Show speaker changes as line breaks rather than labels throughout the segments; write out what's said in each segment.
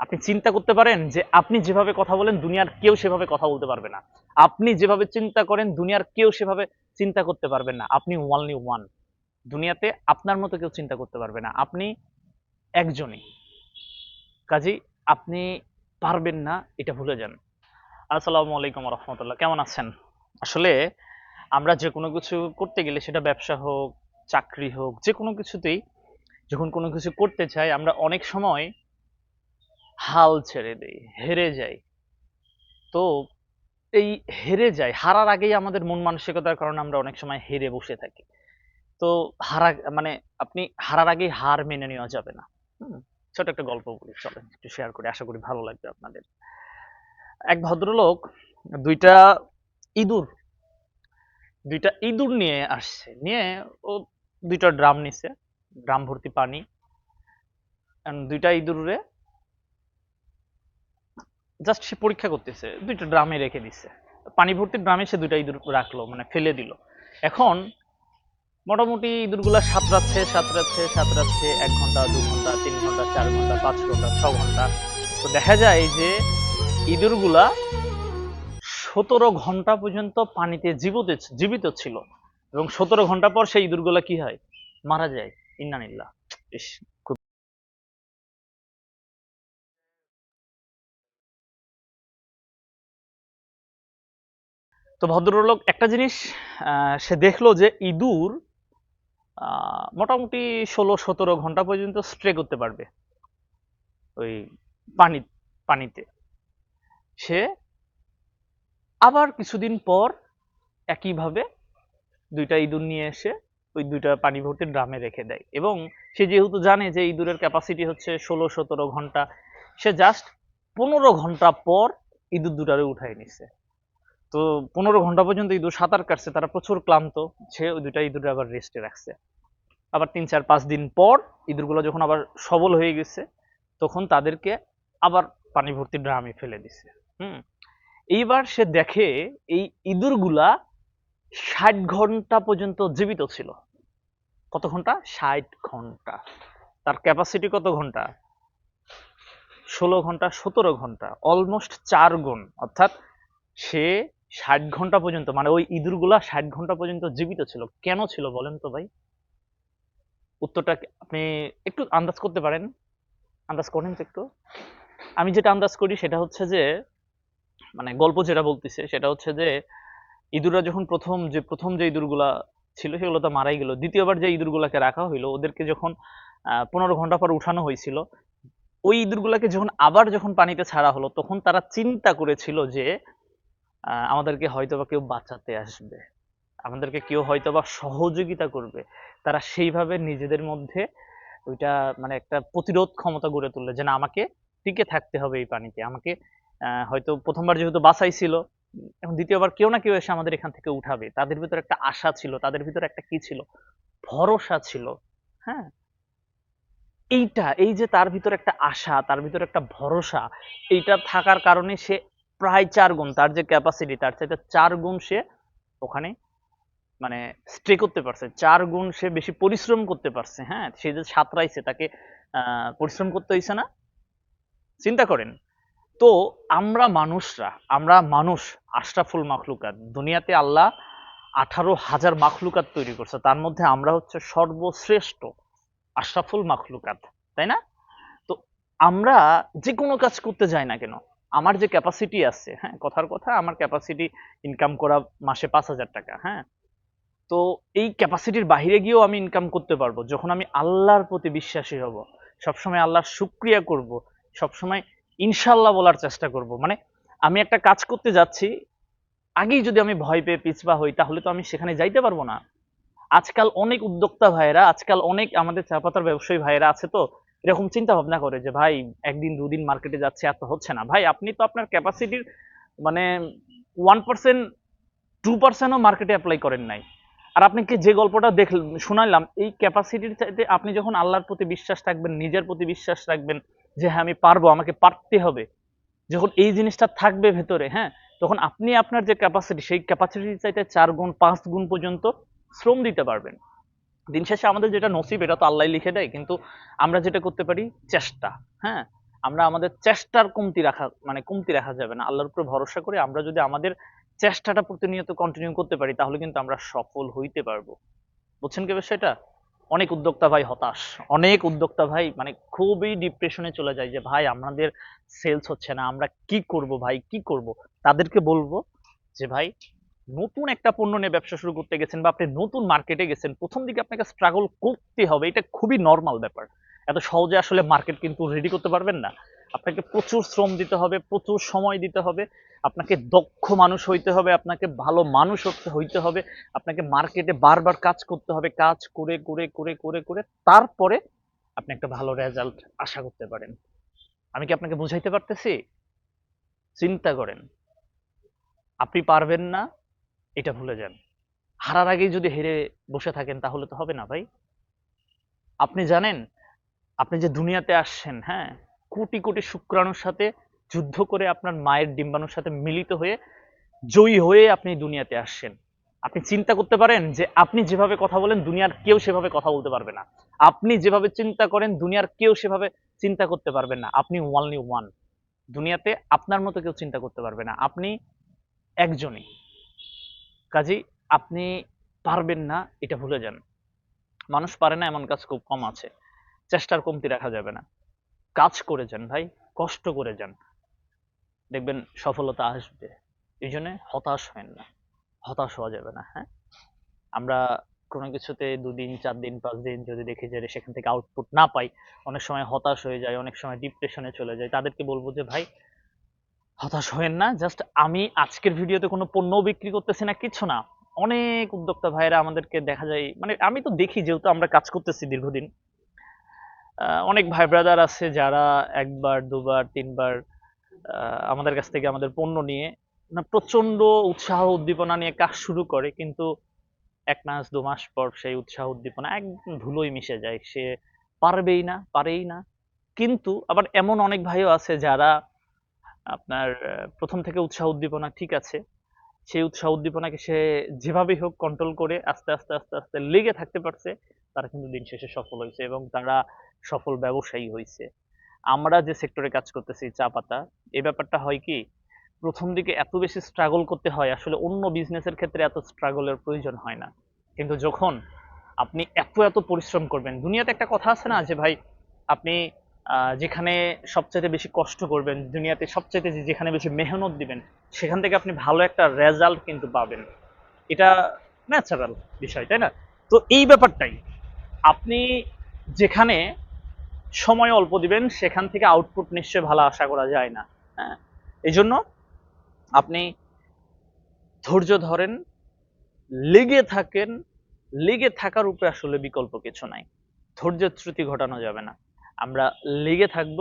আপনি চিন্তা করতে পারেন যে আপনি যেভাবে কথা বলেন, দুনিয়ার কেউ সেভাবে কথা বলতে পারবে না। আপনি যেভাবে চিন্তা করেন, দুনিয়ার কেউ সেভাবে চিন্তা করতে পারবেন না। আপনি ওয়ানলি ওয়ান দুনিয়াতে আপনার মতো কেউ চিন্তা করতে পারবে না। আপনি একজনই। কাজেই আপনি পারবেন না, এটা ভুলে যান। আসসালামু আলাইকুম রহমতুল্লাহ কেমন আছেন? আসলে আমরা যে কোনো কিছু করতে গেলে সেটা ব্যবসা হোক, চাকরি হোক, যে কোনো কিছুতেই যখন কোনো কিছু করতে চাই, আমরা অনেক সময় হাল ছেড়ে দেই, হেরে যাই। তো এই হেরে যাই, হারার আগেই আমাদের মন মানসিকতার কারণে আমরা অনেক সময় হেরে বসে থাকি। তো হারা মানে আপনি হারার আগেই হার মেনে নেওয়া যাবে না। ছোট একটা গল্প বলি, চলেন একটু শেয়ার করি, আশা করি ভালো লাগবে আপনাদের। এক ভদ্রলোক দুইটা ইঁদুর দুইটা ইঁদুর নিয়ে আসছে। নিয়ে ও দুইটা ড্রাম নিছে, ড্রাম ভর্তি পানি। দুইটা ইঁদুরে জাস্ট সে পরীক্ষা করতেছে, দুইটা ড্রামে রেখে দিছে। পানি ভর্তি ড্রামে সে দুইটা ইঁদুর রাখল মানে ফেলে দিল। এখন মোটামুটি ইঁদুরগুলা সাঁতরাচ্ছে সাঁতরাচ্ছে সাঁতরাচ্ছে এক ঘণ্টা, দু ঘণ্টা, তিন ঘণ্টা, চার ঘণ্টা, পাঁচ ঘণ্টা, ছ ঘণ্টা। তো দেখা যায় যে ইঁদুরগুলা সতেরো ঘণ্টা পর্যন্ত পানিতে জীবিত জীবিত ছিল। এবং সতেরো ঘণ্টা পর সেই ইঁদুরগুলা কি হয়? মারা যায়। ইন্নানিল্লাহ ইস। তো ভদ্রলোক একটা জিনিস সে দেখল যে ইঁদুর মোটামুটি ষোলো সতেরো ঘণ্টা পর্যন্ত স্ট্রে করতে পারবে ওই পানি, পানিতে। সে আবার কিছুদিন পর একইভাবে দুইটা ইঁদুর নিয়ে এসে ওই দুইটা পানি ভর্তি ড্রামে রেখে দেয় এবং সে যেহেতু জানে যে ইঁদুরের ক্যাপাসিটি হচ্ছে ষোলো সতেরো ঘণ্টা, সে জাস্ট পনেরো ঘণ্টা পর ইঁদুর দুটারে উঠাই নিছে। তো পনেরো ঘণ্টা পর্যন্ত ইঁদুর সাঁতার কাটছে, তারা প্রচুর ক্লান্ত। সে ওই দুইটা ইঁদুর আবার রেস্টে রাখছে। আবার তিন, চার, পাঁচ দিন পর ইঁদুরগুলো যখন আবার সবল হয়ে গেছে, তখন তাদেরকে আবার পানি ভর্তি ড্রামে ফেলে দিছে। হুম? এইবার সে দেখে এই ইঁদুরগুলা ষাট ঘণ্টা পর্যন্ত জীবিত ছিল। কত ঘণ্টা? ষাট ঘণ্টা। তার ক্যাপাসিটি কত ঘণ্টা? ষোলো ঘণ্টা, সতেরো ঘণ্টা। অলমোস্ট চার গুণ। অর্থাৎ সে ষাট ঘণ্টা পর্যন্ত মানে ওই ইঁদুরগুলা ষাট ঘণ্টা পর্যন্ত জীবিত ছিল। কেন ছিল বলেন তো ভাই? উত্তরটা আপনি একটু আন্দাজ করতে পারেন? আন্দাজ করেন তো একটু। আমি যেটা আন্দাজ করি সেটা হচ্ছে যে মানে গল্প যেটা বলতেছে সেটা হচ্ছে যে, ইঁদুররা যখন প্রথম যে প্রথম যে ইঁদুরগুলা ছিল সেগুলো তো মারাই গেল। দ্বিতীয়বার যে ইঁদুরগুলাকে রাখা হইল, ওদেরকে যখন পনেরো ঘণ্টা পর উঠানো হয়েছিল, ওই ইঁদুরগুলাকে যখন আবার যখন পানিতে ছাড়া হলো, তখন তারা চিন্তা করেছিল যে আমাদেরকে হয়তোবা কেউ বাঁচাতে আসবে। আমাদেরকে কেউ হয়তোবা সহযোগিতা করবে। তারা সেইভাবে নিজেদের মধ্যে ওইটা মানে একটা প্রতিরোধ ক্ষমতা গড়ে তুললে যে না, আমাকে টিকে থাকতে হবে এই পানিতে। আমাকে হয়তো প্রথমবার যেহেতু বাঁচাইছিল এখন দ্বিতীয়বার কেউ না কেউ এসে আমাদের এখান থেকে উঠাবে। তাদের ভিতরে একটা আশা ছিল, তাদের ভিতরে একটা কি ছিল? ভরসা ছিল। হ্যাঁ? এইটা, এই যে তার ভিতরে একটা আশা, তার ভিতরে একটা ভরসা, এইটা থাকার কারণে সে প্রায় চার গুণ, তার যে ক্যাপাসিটি তার চাইতে চার গুণ সে ওখানে মানে স্টে করতে পারছে। চার গুণ সে বেশি পরিশ্রম করতে পারছে হ্যাঁ? সে যে সাঁতরাইছে, তাকে পরিশ্রম করতে হয়েছে না? চিন্তা করেন। তো আমরা মানুষরা, আমরা মানুষ, আশরাফুল মাখলুকাত, দুনিয়াতে আল্লাহ আঠারো হাজার মাখলুকাত তৈরি করছে। তার মধ্যে আমরা হচ্ছে সর্বশ্রেষ্ঠ আশরাফুল মাখলুকাত, তাই না? তো আমরা যে কোনো কাজ করতে যাই না কেন আমার যে ক্যাপাসিটি আছে হ্যাঁ কথার কথা, আমার ক্যাপাসিটি ইনকাম করা মাসে পাঁচ হাজার টাকা হ্যাঁ তো এই ক্যাপাসিটির বাইরে গিয়েও আমি ইনকাম করতে পারব। যখন আমি আল্লাহর প্রতি বিশ্বাসী হব, সবসময় আল্লাহর শুক্রিয়া করব, সবসময় ইনশাল্লাহ বলার চেষ্টা করব। মানে আমি একটা কাজ করতে যাচ্ছি, আগেই যদি আমি ভয় পেয়ে পিছপা হই, তাহলে তো আমি সেখানে যাইতে পারব না। আজকাল অনেক উদ্যোক্তা ভাইয়েরা, আজকাল অনেক আমাদের চা পাতার ব্যবসায়ী ভাইয়েরা আছে তো এরকম চিন্তা ভাবনা করে যে, ভাই, একদিন, দুদিন মার্কেটে যাচ্ছে, এত হচ্ছে না। ভাই, আপনি তো আপনার ক্যাপাসিটির মানে ওয়ান পার্সেন্ট টু পার্সেন্টও মার্কেটে অ্যাপ্লাই করেন নাই। আর আপনাকে যে গল্পটা দেখ শোনালাম এই ক্যাপাসিটির চাইতে আপনি যখন আল্লাহর প্রতি বিশ্বাস রাখবেন, নিজের প্রতি বিশ্বাস রাখবেন যে হ্যাঁ আমি পারব, আমাকে পারতে হবে। যখন এই জিনিসটা থাকবে ভেতরে হ্যাঁ তখন আপনি আপনার যে ক্যাপাসিটি সেই ক্যাপাসিটির চাইতে চার গুণ, পাঁচ গুণ পর্যন্ত শ্রম দিতে পারবেন। দিন শেষে আমাদের যেটা নসিব, এটা তো আল্লাহ লিখে দেয়, কিন্তু আমরা যেটা করতে পারি চেষ্টা হ্যাঁ? আমরা আমাদের চেষ্টার কমতি রাখা মানে কমতি রাখা যাবে না। আল্লাহর উপরে ভরসা করে আমরা যদি আমাদের চেষ্টাটা প্রতিনিয়ত কন্টিনিউ করতে পারি, তাহলে কিন্তু আমরা সফল হইতে পারব। বুঝছেন কি বিষয়টা? অনেক উদ্যোক্তা ভাই হতাশ। অনেক উদ্যোক্তা ভাই মানে খুবই ডিপ্রেশনে চলে যায় যে, ভাই, আমাদের সেলস হচ্ছে না, আমরা কি করব ভাই? কি করব? তাদেরকে বলব যে, ভাই নতুন একটা পণ্য নিয়ে ব্যবসা শুরু করতে গেছেন বা আপনি নতুন মার্কেটে গেছেন, প্রথম দিকে আপনাকে স্ট্রাগল করতে হবে। এটা খুবই নর্মাল ব্যাপার। এত সহজে আসলে মার্কেট কিন্তু রেডি করতে পারবেন না। আপনাকে প্রচুর শ্রম দিতে হবে, প্রচুর সময় দিতে হবে। আপনাকে দক্ষ মানুষ হইতে হবে, আপনাকে ভালো মানুষ হইতে হবে। আপনাকে মার্কেটে বারবার কাজ করতে হবে, কাজ করে করে করে করে করে। তারপরে আপনি একটা ভালো রেজাল্ট আশা করতে পারেন। আমি কি আপনাকে বুঝাইতে পারতেছি? চিন্তা করেন। আপনি পারবেন না এটা ভুলে যান। হারার আগেই যদি হেরে বসে থাকেন, তাহলে তো হবে না ভাই। আপনি জানেন, আপনি যে দুনিয়াতে আসছেন হ্যাঁ কোটি কোটি শুক্রাণুর সাথে যুদ্ধ করে আপনার মায়ের ডিম্বাণুর সাথে মিলিত হয়ে জয়ী হয়ে আপনি দুনিয়াতে আসছেন। আপনি চিন্তা করতে পারেন যে আপনি যেভাবে কথা বলেন, দুনিয়ার কেউ সেভাবে কথা বলতে পারবে না। আপনি যেভাবে চিন্তা করেন, দুনিয়ার কেউ সেভাবে চিন্তা করতে পারবেন না। আপনি ওয়ানলি ওয়ান দুনিয়াতে আপনার মতো কেউ চিন্তা করতে পারবে না। আপনি একজনই। কাজেই আপনি পারবেন না, এটা ভুলে যান। মানুষ পারে না এমন কাজ খুব কম আছে। চেষ্টার কমতি রাখা যাবে না। কাজ করে যান ভাই, কষ্ট করে যান। দেখবেন সফলতা আসবে। এই জন্য হতাশ হয় না। হতাশ হওয়া যাবে না হ্যাঁ? আমরা কোনো কিছুতে দুদিন চার দিন পাঁচ দিন যদি দেখি যে সেখান থেকে আউটপুট না পাই, অনেক সময় হতাশ হয়ে যায়, অনেক সময় ডিপ্রেশনে চলে যায়, তাদেরকে বলব যে ভাই হতাশ হয়েন না জাস্ট আমি আজকের ভিডিওতে কোনো পণ্য বিক্রি করতেছি না, কিছু না। অনেক উদ্যোক্তা ভাইরা আমাদেরকে দেখা যায় মানে আমি তো দেখি যেহেতু আমরা কাজ করতেছি দীর্ঘদিন। অনেক ভাই ব্রাদার আছে যারা একবার, দুবার, তিনবার আমাদের কাছ থেকে আমাদের পণ্য নিয়ে না প্রচণ্ড উৎসাহ উদ্দীপনা নিয়ে কাজ শুরু করে, কিন্তু এক মাস, দু মাস পর সেই উৎসাহ উদ্দীপনা একদম ধুলোয় মিশে যায়। সে পারবেই না, পারেই না। কিন্তু আবার এমন অনেক ভাইও আছে যারা আপনার প্রথম থেকে উৎসাহ উদ্দীপনা ঠিক আছে। সেই উৎসাহ উদ্দীপনাকে সে যেভাবেই হোক কন্ট্রোল করে আস্তে আস্তে আস্তে আস্তে লেগে থাকতে পারছে, তারা কিন্তু দিন শেষে সফল হয়েছে এবং তারা সফল ব্যবসায়ী হয়েছে। আমরা যে সেক্টরে কাজ করতেছি চা পাতা এই ব্যাপারটা হয় কি, প্রথম দিকে এত বেশি স্ট্রাগল করতে হয়, আসলে অন্য বিজনেসের ক্ষেত্রে এত স্ট্রাগলের প্রয়োজন হয় না। কিন্তু যখন আপনি এত এত পরিশ্রম করবেন, দুনিয়াতে একটা কথা আছে না যে ভাই, আপনি যেখানে সবচাইতে বেশি কষ্ট করবেন, দুনিয়াতে সবচাইতে যেখানে বেশি মেহনত দিবেন, সেখান থেকে আপনি ভালো একটা রেজাল্ট কিন্তু পাবেন। এটা ন্যাচারাল বিষয়, তাই না? তো এই ব্যাপারটাই, আপনি যেখানে সময় অল্প দিবেন, সেখান থেকে আউটপুট নিশ্চয়ই ভালো আশা করা যায় না হ্যাঁ? এই জন্য আপনি ধৈর্য ধরেন, লেগে থাকেন, লেগে থাকার উপরে আসলে বিকল্প কিছু নাই। ধৈর্যের ত্রুটি ঘটানো যাবে না। আমরা লেগে থাকব,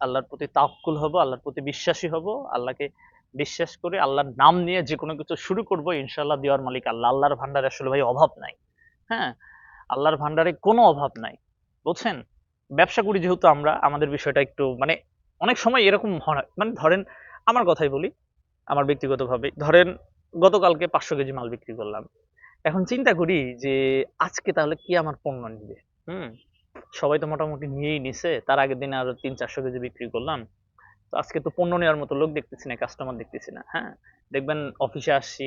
আল্লাহর প্রতি তাওয়াক্কুল হব, আল্লাহর প্রতি বিশ্বাসী হব, আল্লাহকে বিশ্বাস করে আল্লাহর নাম নিয়ে যে কোনো কিছু শুরু করব, ইনশাআল্লাহ দেওয়ার মালিক আল্লাহ। আল্লাহর ভান্ডারে আসলে ভাই অভাব নাই হ্যাঁ? আল্লাহর ভান্ডারে কোনো অভাব নাই, বুঝছেন? ব্যবসা করি যেহেতু আমরা, আমাদের বিষয়টা একটু মানে অনেক সময় এরকম হয় মানে ধরেন আমার কথাই বলি, আমার ব্যক্তিগতভাবে। ধরেন গতকালকে পাঁচশো কেজি মাল বিক্রি করলাম। এখন চিন্তা করি যে আজকে তাহলে কি আমার পণ্য নিবে? হুম? সবাই তো মোটামুটি নিয়েই নিছে। তার আগের দিনে আরও তিন, চারশো কেজি বিক্রি করলাম। তো আজকে তো পণ্য নেওয়ার মতো লোক দেখতেছি না কাস্টমার দেখতেছি না হ্যাঁ? দেখবেন অফিসে আসছি,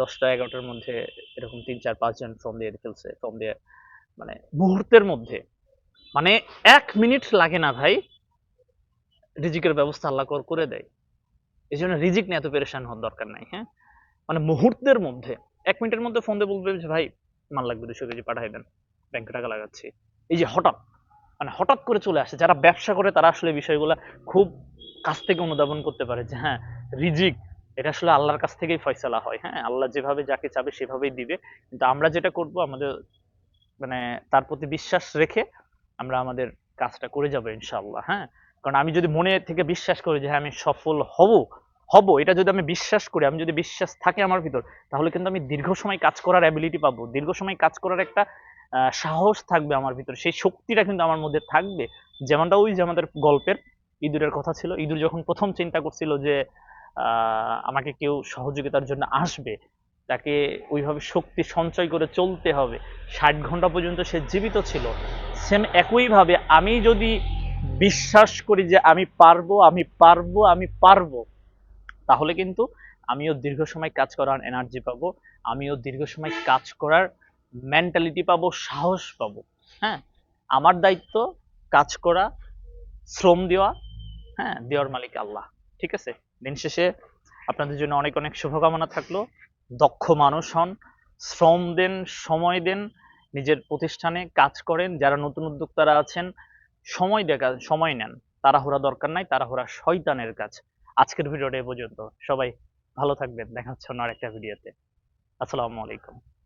দশটা, এগারোটার মধ্যে এরকম তিন, চার পাঁচজন ফর্ম দিয়ে ফেলছে ফর্ম দিয়ে মানে মুহূর্তের মধ্যে। মানে এক মিনিট লাগে না ভাই, রিজিকের ব্যবস্থা আল্লাহ কর দেয়। এই জন্য রিজিক নিয়ে এত পেরেশান হওয়ার দরকার নাই হ্যাঁ? মানে মুহূর্তের মধ্যে, এক মিনিটের মধ্যে ফোন দিয়ে বলবে যে, ভাই, মাল লাগবে দুশো কেজি পাঠাই দেন ব্যাংকে টাকা লাগাচ্ছি। এই যে হঠাৎ মানে হঠাৎ করে চলে আসে, যারা ব্যবসা করে তারা আসলে বিষয়গুলো খুব কাছ থেকে অনুধাবন করতে পারে যে হ্যাঁ রিজিক, এটা আসলে আল্লাহর কাছ থেকেই ফয়সালা হয়। হ্যাঁ আল্লাহ যেভাবে যাকে চাবে সেভাবেই দিবে। কিন্তু আমরা যেটা করব, আমাদের মানে তার প্রতি বিশ্বাস রেখে আমরা আমাদের কাজটা করে যাব ইনশাআল্লাহ। হ্যাঁ কারণ আমি যদি মনে থেকে বিশ্বাস করি যে হ্যাঁ আমি সফল হব হব, এটা যদি আমি বিশ্বাস করি, আমি যদি বিশ্বাস থাকে আমার ভিতর, তাহলে কিন্তু আমি দীর্ঘ সময় কাজ করার অ্যাবিলিটি পাবো। দীর্ঘ সময় কাজ করার একটা সাহস থাকবে আমার ভিতরে। সেই শক্তিটা কিন্তু আমার মধ্যে থাকবে। যেমনটা ওই যে আমাদের গল্পের ইঁদুরের কথা ছিল, ইঁদুর যখন প্রথম চিন্তা করছিল যে আমাকে কেউ সহযোগিতার জন্য আসবে, তাকে ওইভাবে শক্তি সঞ্চয় করে চলতে হবে। ষাট ঘণ্টা পর্যন্ত সে জীবিত ছিল। সেম একইভাবে আমি যদি বিশ্বাস করি যে আমি পারব আমি পারব আমি পারব, তাহলে কিন্তু আমিও দীর্ঘ সময় কাজ করার এনার্জি পাবো, আমিও দীর্ঘ সময় কাজ করার মেন্টালিটি পাবো, সাহস পাবো হ্যাঁ? আমার দায়িত্ব কাজ করা, শ্রম দেওয়া হ্যাঁ? দেওয়ার মালিক আল্লাহ, ঠিক আছে? দিন শেষে আপনাদের জন্য অনেক অনেক শুভকামনা থাকল। দক্ষ মানুষ হন, শ্রম দেন, সময় দেন, নিজের প্রতিষ্ঠানে কাজ করেন, যারা নতুন উদ্যোক্তারা আছেন, সময় দেখা, সময় নেন। তাড়াহুড়া দরকার নাই, তাড়াহুড়া শয়তানের কাজ। আজকের ভিডিওটা এ পর্যন্ত। সবাই ভালো থাকবেন। দেখা হচ্ছে অন্য আরেকটা ভিডিওতে। আসসালামু আলাইকুম।